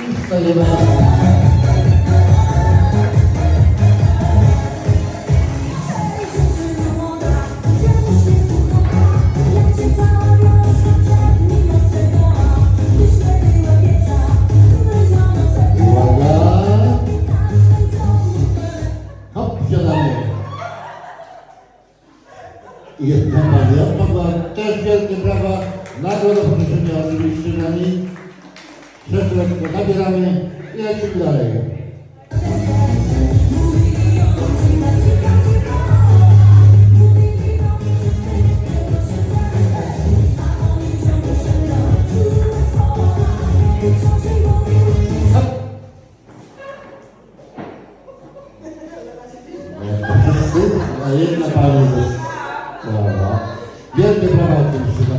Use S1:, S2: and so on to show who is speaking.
S1: Wstajemy. Uwaga. Hop, wsiadamy. I Jedna pani odpadła, też wielkie brawa. Nagroda poproszenia oczywiście na niej. Przepraszam, nabieramy i lecimy dalej. Jedna pani ze... Wielkie prawa o tym